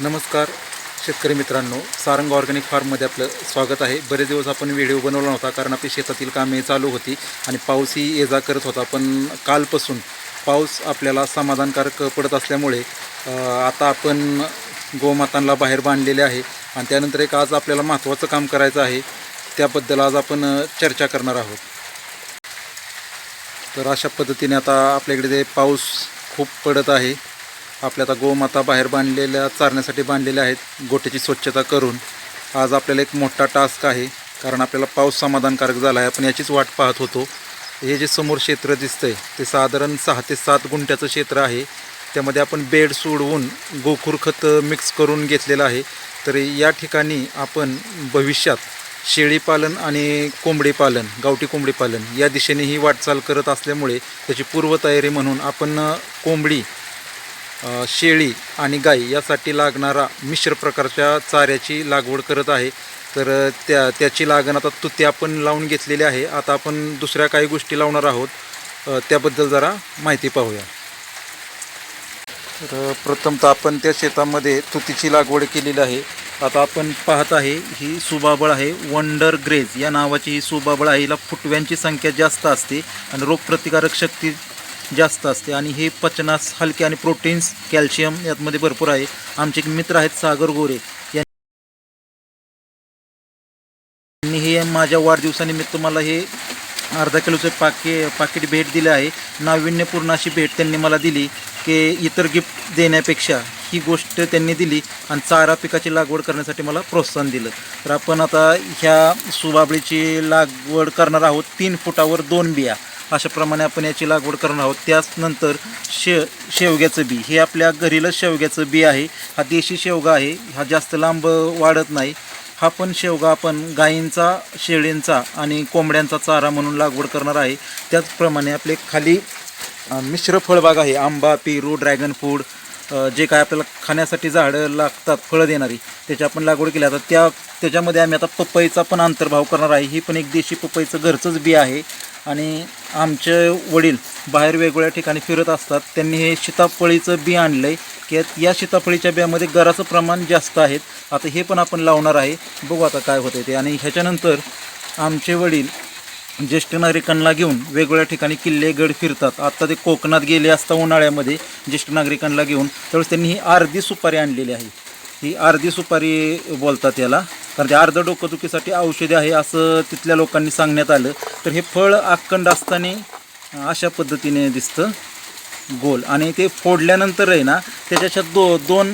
नमस्कार शेतकरी मित्रांनो सारंग ऑर्गॅनिक फार्ममध्ये आपलं स्वागत आहे. बरेच दिवस आपण व्हिडिओ बनवला नव्हता कारण आपली शेतातील कामे चालू होती आणि पाऊसही ये जा करत होता. पण कालपासून पाऊस आपल्याला समाधानकारक पडत असल्यामुळे आता आपण गोमातांना बाहेर बांधलेले आहे आणि त्यानंतर एक आज आपल्याला महत्त्वाचं काम करायचं आहे त्याबद्दल आज आपण चर्चा करणार आहोत. तर अशा पद्धतीने आता आपल्याकडे ते पाऊस खूप पडत आहे. आपल्या आता गोमाता बाहेर बांधलेल्या चारण्यासाठी बांधलेल्या आहेत गोट्याची स्वच्छता करून. आज आपल्याला एक मोठा टास्क आहे कारण आपल्याला पाऊस समाधानकारक झाला आहे. आपण याचीच वाट पाहत होतो. हे जे समोर क्षेत्र दिसतंय ते साधारण सहा ते सात गुंठ्याचं क्षेत्र आहे. त्यामध्ये आपण बेड सोडवून गोखूर खत मिक्स करून घेतलेलं आहे. तर या ठिकाणी आपण भविष्यात शेळीपालन आणि कोंबडीपालन गावठी कोंबडीपालन या या दिशेनेही वाटचाल करत असल्यामुळे त्याची पूर्वतयारी म्हणून आपण कोंबडी शेळी आणि गाई यासाठी लागणारा मिश्र प्रकारच्या चाऱ्याची लागवड करत आहे. तर त्या त्याची लागण आता तुती आपण लावून घेतलेली आहे. आता आपण दुसऱ्या काही गोष्टी लावणार आहोत. त्याबद्दल जरा माहिती पाहूया. तर प्रथमतः आपण त्या शेतामध्ये तुतीची लागवड केलेली आहे. आता आपण पाहत आहे ही सुबाबळ आहे. वंडर ग्रेज या नावाची ही सुबाबळ आहे. हिला फुटव्यांची संख्या जास्त असते आणि रोगप्रतिकारक शक्ती जास्त असते आणि हे पचनास हलके आणि प्रोटीन्स कॅल्शियम यातमध्ये भरपूर आहे. आमचे एक मित्र आहेत सागर गोरे. यांनी हे माझ्या वाढदिवसानिमित्त मला हे अर्धा किलोचं पाके पाकिट भेट दिलं आहे. नाविन्यपूर्ण अशी भेट त्यांनी मला दिली की इतर गिफ्ट देण्यापेक्षा ही गोष्ट त्यांनी दिली आणि चारा पिकाची लागवड करण्यासाठी मला प्रोत्साहन दिलं. तर आपण आता ह्या सुबाबळीची लागवड करणार आहोत तीन फुटावर दोन बिया. अशाप्रमाणे आपण याची लागवड करणार आहोत. त्याचनंतर शे शेवग्याचं बी. हे आपल्या घरीलच शेवग्याचं बी आहे. हा देशी शेवगा आहे. हा जास्त लांब वाढत नाही. हा पण शेवगा आपण गायींचा शेळींचा आणि कोंबड्यांचा चारा म्हणून लागवड करणार आहे. त्याचप्रमाणे आपले खाली मिश्र फळबाग आहे. आंबा पेरू ड्रॅगन फ्रूट जे काय आपल्याला खाण्यासाठी झाडं लागतात फळं देणारी त्याची आपण लागवड केली. आता त्या त्याच्यामध्ये आम्ही आता पपईचा पण अंतर्भाव करणार आहे. ही पण एक देशी पपईचं घरचंच बी आहे. आणि आमचे वडील बाहेर वेगवेगळ्या ठिकाणी फिरत असतात. त्यांनी हे सीताफळीचं बी आणलं आहे की या सीताफळीच्या बियामध्ये गराचं प्रमाण जास्त आहेत आता हे पण आपण लावणार आहे. बघू आता काय होतं ते. आणि ह्याच्यानंतर आमचे वडील ज्येष्ठ नागरिकांना घेऊन वेगवेगळ्या ठिकाणी किल्ले गड फिरतात. आता ते कोकणात गेले असता उन्हाळ्यामध्ये ज्येष्ठ नागरिकांना घेऊन. त्यावेळेस त्यांनी ही अर्धी सुपारी आणलेली आहे. ही अर्धी सुपारी बोलतात याला. कारण ते अर्ध डोकंदुखीसाठी औषधी आहे असं तिथल्या लोकांनी सांगण्यात आलं. तर हे फळ अखंड असताना अशा पद्धतीने दिसतं गोल. आणि ते फोडल्यानंतर आहे ना त्याच्याशात दो दोन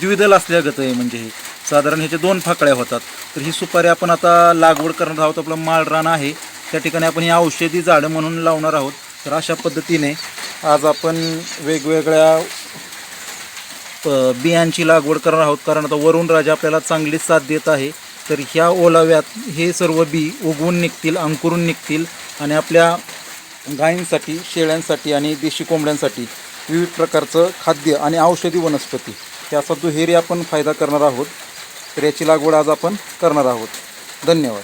द्विदल असल्यागत आहे म्हणजे हे. साधारण ह्याच्या दोन फाकळ्या होतात. तर ही सुपारी आपण आता लागवड करणार आहोत. आपलं माळरान आहे. त्या ठिकाणी आपण ही औषधी झाडं म्हणून लावणार आहोत. तर अशा पद्धतीने आज आपण वेगवेगळ्या बियांची लागवड करणार आहोत. कारण आता वरुण राजा आपल्याला चांगली साथ देत आहे. तर ह्या ओलाव्यात हे सर्व बी उगवून निघतील अंकुरून निघतील. आणि आपल्या गायींसाठी शेळ्यांसाठी आणि देशी कोंबड्यांसाठी विविध प्रकारचं खाद्य आणि औषधी वनस्पती याचा दुहेरी आपण फायदा करणार आहोत. तर याची लागवड आज आपण करणार आहोत. धन्यवाद.